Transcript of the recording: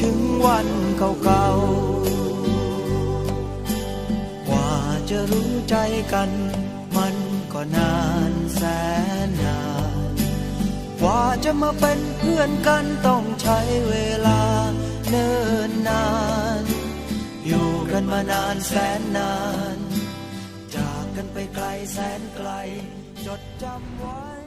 ถึงวันเก่าๆ กว่าจะรู้ใจกัน มันก็นานแสนนาน กว่าจะมาเป็นเพื่อนกันต้องใช้เวลาเนิ่นนาน อยู่กันมานานแสนนาน จากกันไปไกลแสนไกล จดจำไว้